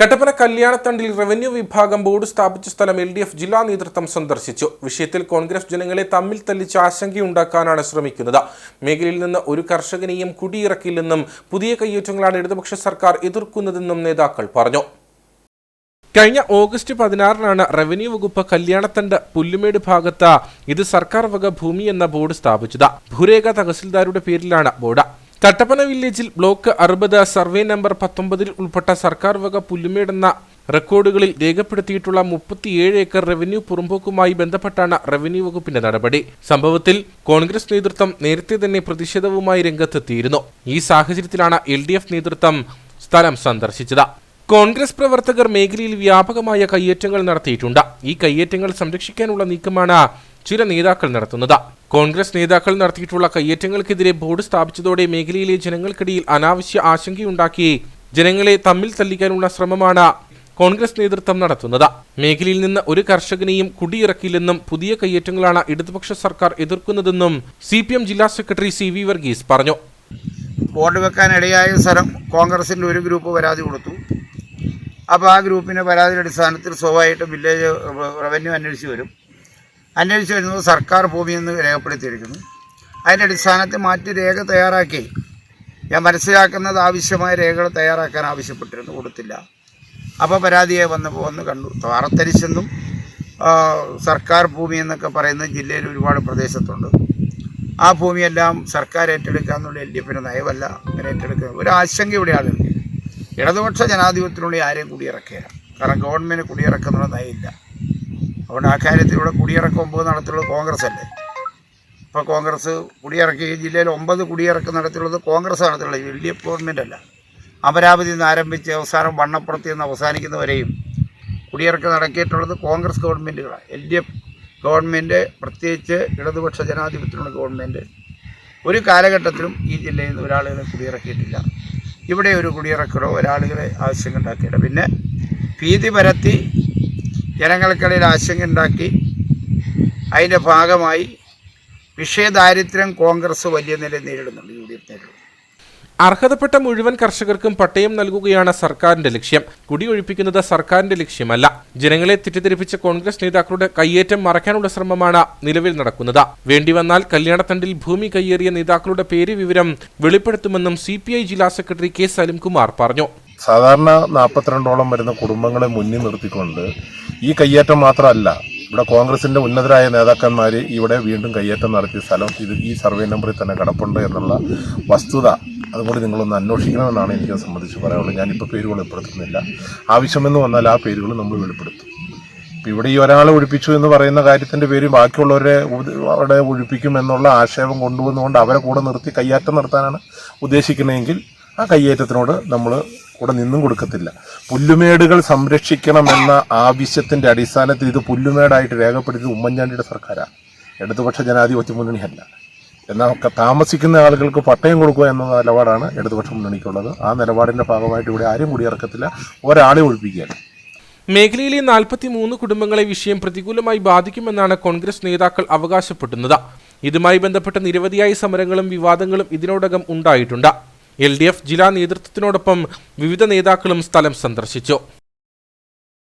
കട്ടപ്പന കല്യാണത്തണ്ടിൽ റവന്യൂ വിഭാഗം ബോർഡ് സ്ഥാപിച്ച സ്ഥലം എൽ ഡി എഫ് ജില്ലാ നേതൃത്വം സന്ദർശിച്ചു. വിഷയത്തിൽ കോൺഗ്രസ് ജനങ്ങളെ തമ്മിൽ തല്ലിച്ച് ആശങ്കയുണ്ടാക്കാനാണ് ശ്രമിക്കുന്നത്. മേഖലയിൽ നിന്ന് ഒരു കർഷകനെയും കുടിയിറക്കില്ലെന്നും പുതിയ കയ്യേറ്റങ്ങളാണ് ഇടതുപക്ഷ സർക്കാർ എതിർക്കുന്നതെന്നും നേതാക്കൾ പറഞ്ഞു. കഴിഞ്ഞ ഓഗസ്റ്റ് പതിനാറിനാണ് റവന്യൂ വകുപ്പ് കല്യാണത്തണ്ട് പുല്ലുമേട് ഭാഗത്ത് ഇത് സർക്കാർ വക ഭൂമി എന്ന ബോർഡ് സ്ഥാപിച്ചത്. ഭൂരേഖ തഹസിൽദാരുടെ പേരിലാണ് ബോർഡ്. കട്ടപ്പന വില്ലേജിൽ ബ്ലോക്ക് അറുപത് സർവേ നമ്പർ പത്തൊമ്പതിൽ ഉൾപ്പെട്ട സർക്കാർ വക പുല്ലുമേടുന്ന റെക്കോർഡുകളിൽ രേഖപ്പെടുത്തിയിട്ടുള്ള മുപ്പത്തിയേഴ് ഏക്കർ റവന്യൂ പുറമ്പോക്കുമായി ബന്ധപ്പെട്ടാണ് റവന്യൂ വകുപ്പിന്റെ നടപടി. സംഭവത്തിൽ കോൺഗ്രസ് നേതൃത്വം നേരത്തെ തന്നെ പ്രതിഷേധവുമായി രംഗത്തെത്തിയിരുന്നു. ഈ സാഹചര്യത്തിലാണ് എൽ നേതൃത്വം സ്ഥലം സന്ദർശിച്ചത്. കോൺഗ്രസ് പ്രവർത്തകർ മേഖലയിൽ വ്യാപകമായ കയ്യേറ്റങ്ങൾ നടത്തിയിട്ടുണ്ട്. ഈ കയ്യേറ്റങ്ങൾ സംരക്ഷിക്കാനുള്ള നീക്കമാണ് ചില നേതാക്കൾ നടത്തുന്നത്. കോൺഗ്രസ് നേതാക്കൾ നടത്തിയിട്ടുള്ള കയ്യേറ്റങ്ങൾക്കെതിരെ ബോർഡ് സ്ഥാപിച്ചതോടെ മേഖലയിലെ ജനങ്ങൾക്കിടയിൽ അനാവശ്യ ആശങ്കയുണ്ടാക്കി. ജനങ്ങളെ തമ്മിൽ തല്ലിക്കാനുള്ള ശ്രമമാണ് കോൺഗ്രസ് നേതൃത്വം നടത്തുന്നത്. മേഖലയിൽ നിന്ന് ഒരു കർഷകനെയും കുടിയിറക്കില്ലെന്നും പുതിയ കയ്യേറ്റങ്ങളാണ് ഇടതുപക്ഷ സർക്കാർ എതിർക്കുന്നതെന്നും സി ജില്ലാ സെക്രട്ടറി സി വി വർഗീസ് പറഞ്ഞു. ബോർഡ് വെക്കാനിടയായ സ്ഥലം കോൺഗ്രസിന്റെ ഒരു ഗ്രൂപ്പ് പരാതി കൊടുത്തു. അപ്പോൾ ആ ഗ്രൂപ്പിന്റെ പരാതിയുടെ അടിസ്ഥാനത്തിൽ സ്വാഭാവികമായിട്ടും വില്ലേജ് റവന്യൂ അന്വേഷിച്ച് വരും. അന്വേഷിച്ച് വരുന്നത് സർക്കാർ ഭൂമിയെന്ന് രേഖപ്പെടുത്തിയിരിക്കുന്നു. അതിന്റെ അടിസ്ഥാനത്തിൽ മാറ്റി രേഖ തയ്യാറാക്കി. ഞാൻ മനസ്സിലാക്കുന്നത് ആവശ്യമായ രേഖകൾ തയ്യാറാക്കാൻ ആവശ്യപ്പെട്ടിരുന്നു കൊടുത്തില്ല. അപ്പോൾ പരാതിയെ വന്നപ്പോൾ വന്ന് കണ്ടു. താറത്തരിശെന്നും സർക്കാർ ഭൂമി എന്നൊക്കെ പറയുന്ന ജില്ലയിൽ ഒരുപാട് പ്രദേശത്തുണ്ട്. ആ ഭൂമിയെല്ലാം സർക്കാർ ഏറ്റെടുക്കുക എന്നുള്ള എൽ ഡി എഫിന്റെ നയമല്ല അങ്ങനെ ഏറ്റെടുക്കുക ഒരു ആശങ്ക ഇവിടെ ആളുകൾക്ക്. ഇടതുപക്ഷ ജനാധിപത്യത്തിനുള്ളിൽ ആരെയും കുടിയിറക്കുക കാരണം ഗവൺമെന്റ് കുടിയിറക്കുന്നുള്ള നയമില്ല. അതുകൊണ്ട് ആ കാര്യത്തിൽ ഇവിടെ കുടിയിറക്കം ഒമ്പത് നടത്തുള്ളത് കോൺഗ്രസ് അല്ലേ? ഇപ്പോൾ കോൺഗ്രസ് കുടിയിറക്കി ഈ ജില്ലയിൽ ഒമ്പത് കുടിയിറക്കം നടത്തിയുള്ളത് കോൺഗ്രസ് നടത്തിയുള്ളത് എൽ ഡി എഫ് ഗവൺമെന്റ് അല്ല. അമരാവതി നിന്ന് ആരംഭിച്ച് അവസാനം വണ്ണപ്പുറത്ത് നിന്ന് അവസാനിക്കുന്നവരെയും കുടിയിറക്കം നടക്കിയിട്ടുള്ളത് കോൺഗ്രസ് ഗവൺമെന്റുകളാണ് എൽ ഡി എഫ് ഗവൺമെന്റ് പ്രത്യേകിച്ച് ഇടതുപക്ഷ ജനാധിപത്യമുള്ള ഗവൺമെന്റ് ഒരു കാലഘട്ടത്തിലും ഈ ജില്ലയിൽ നിന്ന് ഒരാളുകളെ കുടിയിറക്കിയിട്ടില്ല. ഇവിടെ ഒരു കുടിയിറക്കലോ ഒരാളുകളെ ആവശ്യം പിന്നെ ഭീതി പരത്തി ജനങ്ങൾക്കിടയിൽ ആശങ്ക ഉണ്ടാക്കി. അതിന്റെ ഭാഗമായി വിഷയദാരിദ്ര്യം കോൺഗ്രസ് വലിയ നില നേരിടുന്നുണ്ട് യു ഡി എഫ് നേരിടുന്നു അർഹതപ്പെട്ട മുഴുവൻ കർഷകർക്കും പട്ടയം നൽകുകയാണ് സർക്കാരിന്റെ ലക്ഷ്യം. കുടിയൊഴിപ്പിക്കുന്നത് സർക്കാരിന്റെ ലക്ഷ്യമല്ല. ജനങ്ങളെ തെറ്റിദ്ധരിപ്പിച്ച കോൺഗ്രസ് നേതാക്കളുടെ കയ്യേറ്റം മറയ്ക്കാനുള്ള ശ്രമമാണ് നിലവിൽ നടക്കുന്നത്. വേണ്ടിവന്നാൽ കല്യാണത്തണ്ടിൽ ഭൂമി കയ്യേറിയ നേതാക്കളുടെ പേര് വിവരം വെളിപ്പെടുത്തുമെന്നും സി ജില്ലാ സെക്രട്ടറി കെ സലിംകുമാർ പറഞ്ഞു. സാധാരണ നാൽപ്പത്തിരണ്ടോളം വരുന്ന കുടുംബങ്ങളെ മുന്നിൽ നിർത്തിക്കൊണ്ട് ഈ കയ്യേറ്റം മാത്രമല്ല ഇവിടെ കോൺഗ്രസിന്റെ ഉന്നതരായ നേതാക്കന്മാർ ഇവിടെ വീണ്ടും കയ്യേറ്റം നടത്തിയ സ്ഥലം ഇത് ഈ സർവേ നമ്പറിൽ തന്നെ കിടപ്പുണ്ട് എന്നുള്ള വസ്തുത അതുകൂടി നിങ്ങളൊന്ന് അന്വേഷിക്കണമെന്നാണ് എനിക്ക് സംബന്ധിച്ച് പറയാനുള്ളത്. ഞാനിപ്പോൾ പേര് വെളിപ്പെടുത്തുന്നില്ല ആവശ്യമെന്ന് വന്നാൽ ആ പേരുകൾ നമ്മൾ വെളിപ്പെടുത്തും. ഇപ്പം ഇവിടെ ഈ ഒരാളെ ഒഴിപ്പിച്ചു എന്ന് പറയുന്ന കാര്യത്തിന്റെ പേര് ബാക്കിയുള്ളവരെ അവിടെ ഒഴിപ്പിക്കും എന്നുള്ള ആക്ഷേപം കൊണ്ടുവന്നുകൊണ്ട് അവരെ കൂടെ നിർത്തി കയ്യേറ്റം നടത്താനാണ് ഉദ്ദേശിക്കുന്നതെങ്കിൽ ആ കയ്യേറ്റത്തിനോട് നമ്മൾ കൂടെ നിന്നും കൊടുക്കത്തില്ല. പുല്ലുമേടുകൾ സംരക്ഷിക്കണമെന്ന ആവശ്യത്തിന്റെ അടിസ്ഥാനത്തിൽ ഇത് പുല്ലുമേടായിട്ട് രേഖപ്പെടുത്തിയത് ഉമ്മൻചാണ്ടിയുടെ സർക്കാരാണ്. ഇടതുപക്ഷ ജനാധിപത്യ മുന്നണിയല്ല. എന്നാൽ താമസിക്കുന്ന ആളുകൾക്ക് പട്ടയം കൊടുക്കുക എന്ന നിലപാടാണ് ഇടതുപക്ഷ മുന്നണിക്കുള്ളത്. ആ നിലപാടിന്റെ ഭാഗമായിട്ട് ഇവിടെ ആരും കുടിയിറക്കത്തില്ല. ഒരാളെ ഒഴിപ്പിക്കുകയാണ്. മേഖലയിലെ നാൽപ്പത്തിമൂന്ന് കുടുംബങ്ങളെ വിഷയം പ്രതികൂലമായി ബാധിക്കുമെന്നാണ് കോൺഗ്രസ് നേതാക്കൾ അവകാശപ്പെടുന്നത്. ഇതുമായി ബന്ധപ്പെട്ട നിരവധിയായ സമരങ്ങളും വിവാദങ്ങളും ഇതിനോടകം ഉണ്ടായിട്ടുണ്ട്. എൽ ജില്ലാ നേതൃത്വത്തിനോടൊപ്പം വിവിധ നേതാക്കളും സ്ഥലം സന്ദർശിച്ചു